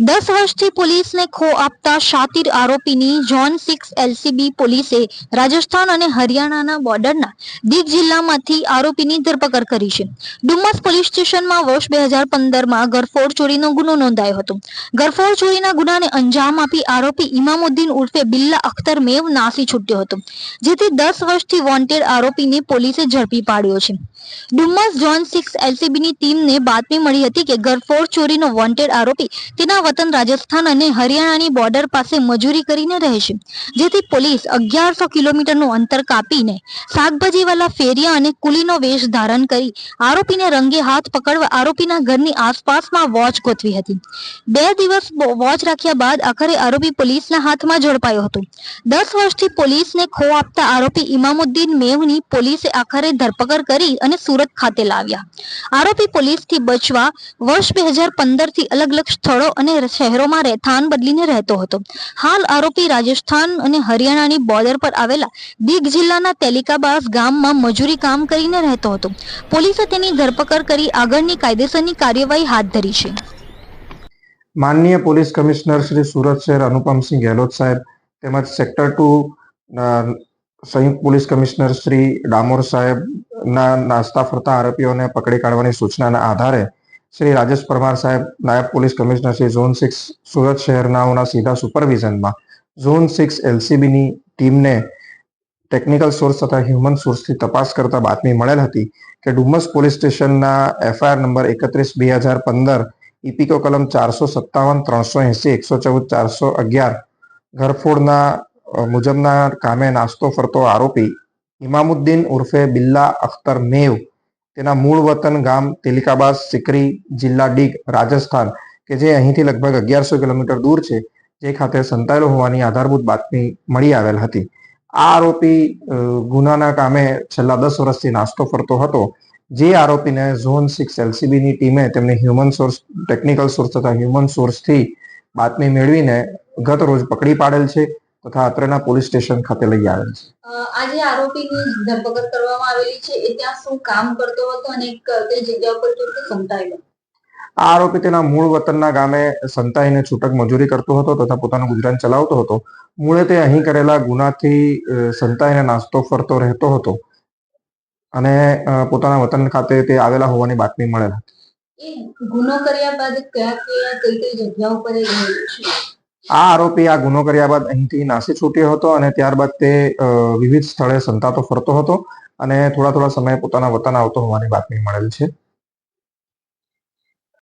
દસ વર્ષથી પોલીસને ખો આપતા શાતિર આરોપીની ઝોન સિક્સ એલસીબી પોલીસે રાજસ્થાન અને હરિયાણાના બોર્ડરના દીવ જિલ્લામાંથી આરોપીની ધરપકડ કરી છે. ડુમસ પોલીસ સ્ટેશનમાં વર્ષ બે હજાર પંદરમાં ગરફોડ ચોરીનો ગુનો નોંધાયો હતો. ગરફોડ ચોરીના ગુનાને અંજામ આપી આરોપી ઇમામુદ્દીન ઉર્ફે બિલ્લા અખ્તર મેવ નાસી છૂટ્યો હતો, જેથી દસ વર્ષથી વોન્ટેડ આરોપીને પોલીસે ઝડપી પાડ્યો છે. ડુમસ ઝોન સિક્સ એલસીબીની ટીમને બાતમી મળી હતી કે ગરફોડ ચોરીનો વોન્ટેડ આરોપી તેના વતન રાજસ્થાન અને હરિયાણાની બોર્ડર પાસે મજૂરી કરીને રહે જેથી પોલીસ અગિયારસો કિલોમીટરનું અંતર કાપીને શાકભાજીવાલા ફેરિયા અને કુલીનો વેશ ધારણ કરી આરોપીને રંગે હાથ પકડવા આરોપીના ઘરની આસપાસમાં વોચ ગોઠવી હતી. બે દિવસ વોચ રાખ્યા બાદ આખરે આરોપી પોલીસના હાથમાં ઝડપાયો હતો. દસ વર્ષથી પોલીસને ખો આપતા આરોપી ઇમામુદ્દીન મેવની પોલીસે આખરે ધરપકડ કરી અને સુરત ખાતે લાવ્યા. આરોપી પોલીસથી બચવા વર્ષ બે હજાર પંદરથી અલગ અલગ સ્થળો અને શહેરોમાં રહેઠાણ બદલીને રહેતો હતો. હાલ આરોપી રાજસ્થાન અને હરિયાણાની બોર્ડર પર આવેલા દીગ જિલ્લાના તેલિકાબાસ ગામમાં મજૂરી કામ કરીને રહેતો હતો. પોલીસે તેની ધરપકડ કરી આગળની કાયદેસરની કાર્યવાહી હાથ ધરી છે. માનનીય પોલીસ કમિશનર શ્રી સુરત શહેર અનુપમસિંહ ગેહલોત સાહેબ તેમજ સેક્ટર ટુ સંયુક્ત પોલીસ કમિશનર શ્રી ડામોર સાહેબના નાસ્તા ફરતા આરોપીઓને પકડી કાઢવાની સૂચનાના આધારે શ્રી રાજેશ પરમાર સાહેબ, નાયબ police commissioner Shri zone six Surat શહેરનાઓના સીધા સુપરવિઝનમાં. ઝોન સિક્સ એલસીબીની ટીમને ટેકનિકલ સોર્સ તથા હ્યુમન સોર્સથી તપાસ કરતા બાતમી મળેલ હતી કે ડુમસ પોલીસ સ્ટેશનના એફઆઈઆર નંબર એકત્રીસ બે હજાર પંદર ઇપિકો કલમ ચારસો સત્તાવન, ત્રણસો એસી, એકસો ચૌદ, ચારસો અગિયાર ઘરફોડના મુજબના કામે નાસ્તો ફરતો આરોપી ઇમામુદ્દીન ઉર્ફે બિલ્લા અખ્તર મેવ તેના મૂળ વતન ગામ તેલિકાબાદ, સિકરી જિલ્લા ડીગ, રાજસ્થાન, કે જે અહીંથી લગભગ અગિયારસો કિલોમીટર દૂર છે, જે ખાતે સંતાયેલો હોવાની આધારભૂત બાતમી મળી આવેલ હતી. આ આરોપી ગુનાના કામે છેલ્લા દસ વર્ષથી નાસ્તો ફરતો હતો. જે આરોપીને ઝોન સિક્સ એલસીબીની ટીમે તેમને હ્યુમન સોર્સ, ટેકનિકલ સોર્સ તથા હ્યુમન સોર્સથી બાતમી મેળવીને ગત રોજ પકડી પાડેલ છે. તથા અત્રેના પોલીસ સ્ટેશન ખાતે લઈ આવેલ છે. આજે આરોપીની ધરપકડ કરવામાં આવેલી છે. એ ત્યાં શું કામ કરતો હતો અને કઈ જગ્યા ઉપર તો સંતાયેલો આ આરોપી તેના મૂળ વતનના ગામે સંતાઈને છૂટક મજૂરી કરતો હતો તથા પોતાનું ગુજરાન ચલાવતો હતો. મૂળે તે અહીં કરેલા ગુનાથી સંતાઈને નાસ્તો ફરતો રહેતો હતો અને પોતાના વતન ખાતે તે આવેલા હોવાની બાતમી મળેલ હતી. ગુનો કર્યા બાદ કયા કયા કઈ કઈ જગ્યા ઉપર રહેલું છે? આ આરોપી આ ગુનો કર્યા બાદ અહીંથી નાસી છૂટ્યો હતો અને ત્યારબાદ તે વિવિધ સ્થળે સંતાતો ફરતો હતો અને થોડા થોડા સમયે પોતાના વતન આવતો હોવાની બાતમી મળેલ છે.